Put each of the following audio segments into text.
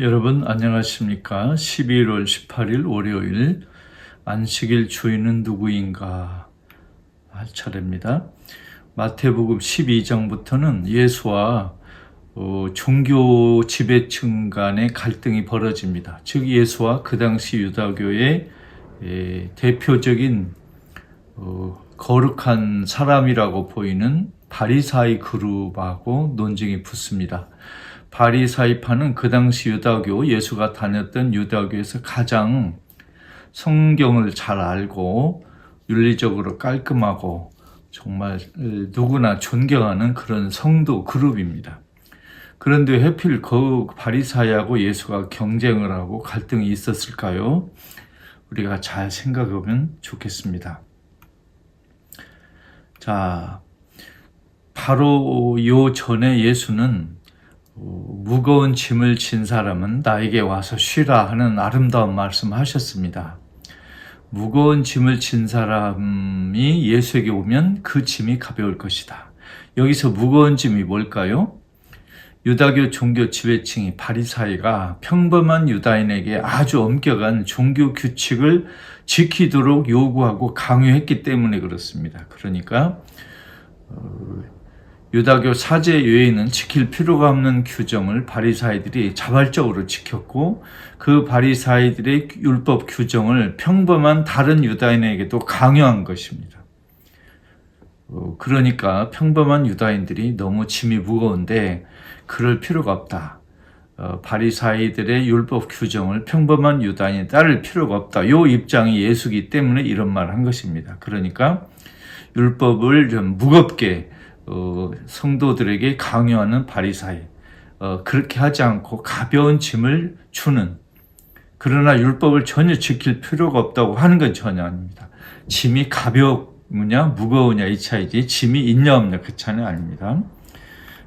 여러분 안녕하십니까? 11월 18일 월요일 안식일 주인은 누구인가 할 차례입니다. 마태복음 12장부터는 예수와 어, 종교 지배층 간의 갈등이 벌어집니다. 즉 예수와 그 당시 유다교의 에, 대표적인 어, 거룩한 사람이라고 보이는 바리사이 그룹하고 논쟁이 붙습니다. 바리사이파는 그 당시 유다교 예수가 다녔던 유다교에서 가장 성경을 잘 알고 윤리적으로 깔끔하고 정말 누구나 존경하는 그런 성도 그룹입니다. 그런데 해필 그 바리사이하고 예수가 경쟁을 하고 갈등이 있었을까요? 우리가 잘 생각하면 좋겠습니다. 자, 바로 요 전에 예수는 어, 무거운 짐을 진 사람은 나에게 와서 쉬라 하는 아름다운 말씀 하셨습니다. 무거운 짐을 진 사람이 예수에게 오면 그 짐이 가벼울 것이다. 여기서 무거운 짐이 뭘까요? 유다교 종교 지배층이 바리사이가 평범한 유다인에게 아주 엄격한 종교 규칙을 지키도록 요구하고 강요했기 때문에 그렇습니다. 그러니까 어, 유다교 사제 외에는 지킬 필요가 없는 규정을 바리사이들이 자발적으로 지켰고 그 바리사이들의 율법 규정을 평범한 다른 유다인에게도 강요한 것입니다. 어, 그러니까 평범한 유다인들이 너무 짐이 무거운데 그럴 필요가 없다. 어, 바리사이들의 율법 규정을 평범한 유다인이 따를 필요가 없다. 요 입장이 예수기 때문에 이런 말을 한 것입니다. 그러니까 율법을 좀 무겁게 어, 성도들에게 강요하는 바리사이 어, 그렇게 하지 않고 가벼운 짐을 주는 그러나 율법을 전혀 지킬 필요가 없다고 하는 건 전혀 아닙니다. 짐이 가벼우냐 무거우냐 이 차이지 짐이 있냐 없냐 그 차이는 아닙니다.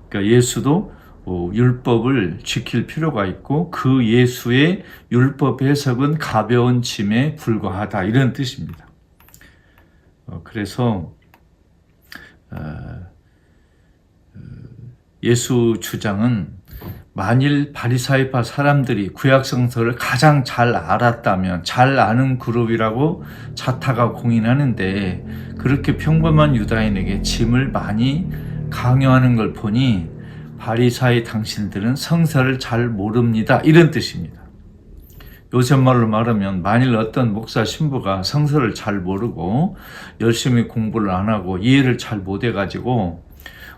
그러니까 예수도 어, 율법을 지킬 필요가 있고 그 예수의 율법 해석은 가벼운 짐에 불과하다 이런 뜻입니다. 어, 그래서 어, 예수 주장은 만일 바리사이파 사람들이 구약 성서를 가장 잘 알았다면 잘 아는 그룹이라고 자타가 공인하는데 그렇게 평범한 유다인에게 짐을 많이 강요하는 걸 보니 바리사이 당신들은 성서를 잘 모릅니다. 이런 뜻입니다. 요새 말로 말하면 만일 어떤 목사 신부가 성서를 잘 모르고 열심히 공부를 안 하고 이해를 잘 못해 가지고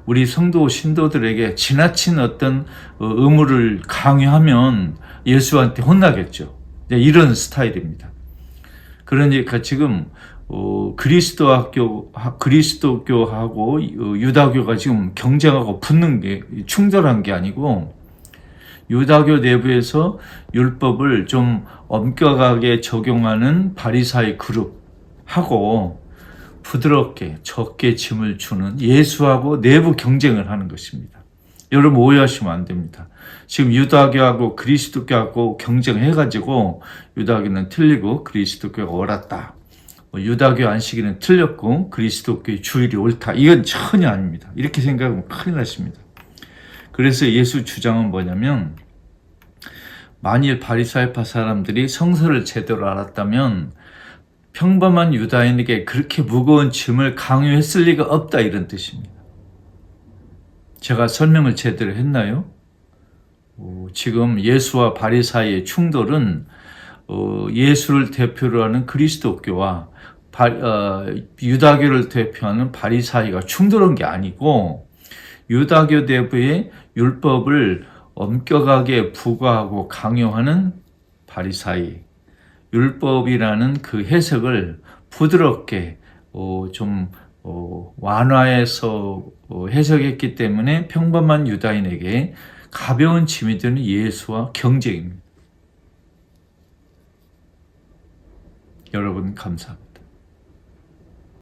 우리 성도 신도들에게 지나친 어떤 어, 의무를 강요하면 예수한테 혼나겠죠. 이런 스타일입니다. 그러니까 지금 어, 그리스도 학교 그리스도교하고 어, 유다교가 지금 경쟁하고 붙는 게 충돌한 게 아니고 유다교 내부에서 율법을 좀 엄격하게 적용하는 바리사이 그룹하고 부드럽게 적게 짐을 주는 예수하고 내부 경쟁을 하는 것입니다. 여러분 오해하시면 안 됩니다. 지금 유다교하고 그리스도교하고 경쟁해가지고 유다교는 틀리고 그리스도교가 옳았다. 뭐 유다교 안식일은 틀렸고 그리스도교의 주일이 옳다. 이건 전혀 아닙니다. 이렇게 생각하면 큰일 나십니다. 그래서 예수 주장은 뭐냐면 만일 바리사이파 사람들이 성서를 제대로 알았다면 평범한 유다인에게 그렇게 무거운 짐을 강요했을 리가 없다 이런 뜻입니다. 제가 설명을 제대로 했나요? 어, 지금 예수와 바리사이의 충돌은 어, 예수를 대표로 하는 그리스도교와 바, 어, 유다교를 대표하는 바리사이가 충돌한 게 아니고 유다교 내부의 율법을 엄격하게 부과하고 강요하는 바리사이 율법이라는 그 해석을 부드럽게 어, 좀 어, 완화해서 어, 해석했기 때문에 평범한 유다인에게 가벼운 짐이 되는 예수와 경쟁입니다. 여러분 감사합니다.